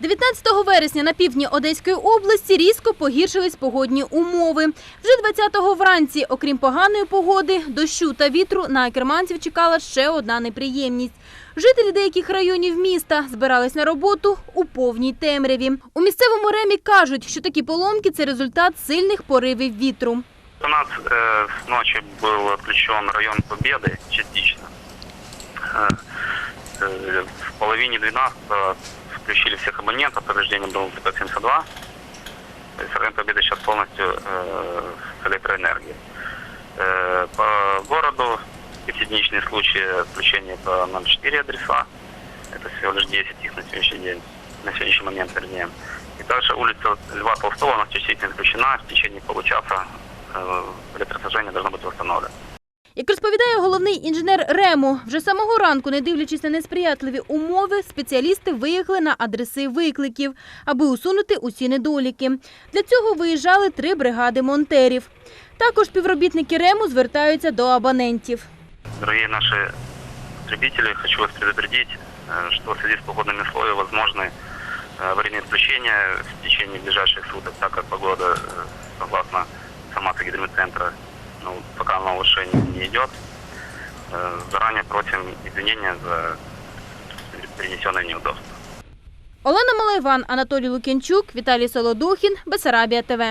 19 вересня на півдні Одеської області різко погіршились погодні умови. Вже 20-го вранці, окрім поганої погоди, дощу та вітру, на керманців чекала ще одна неприємність. Жителі деяких районів міста збирались на роботу у повній темряві. У місцевому ремі кажуть, що такі поломки це результат сильних поривів вітру. У нас э, с ночи был отключен район Победы частично. Э, э, в половине 12 включили всех абонентов, повреждением был ТП-72. То есть район Победы сейчас полностью э, с электроэнергией. Э, по городу единичные случаи отключения по 04 адреса. Это всего лишь 10 их на сегодняшний день, на сегодняшний момент вернее. И также улица Льва Толстого у нас частично отключена. В течение получаса э, электроснабжение должно быть восстановлено. Як розповідає головний інженер Рему, вже самого ранку, не дивлячись на несприятливі умови, спеціалісти виїхали на адреси викликів, аби усунути усі недоліки. Для цього виїжджали три бригади монтерів. Також співробітники Рему звертаються до абонентів. Дорогие наши потребители, хочу вас предупредить, э, что в связи с погодными условиями возможны э, аварийные отключения в течение ближайших суток, так как погода, э, согласно информации гидрометцентра, ну, пока на улучшение не идет. Э, Заранее просим извинения за принесенные неудобства. Олена Малайван, Анатолій Лукінчук, Віталій Солодухін, Бесарабія ТВ.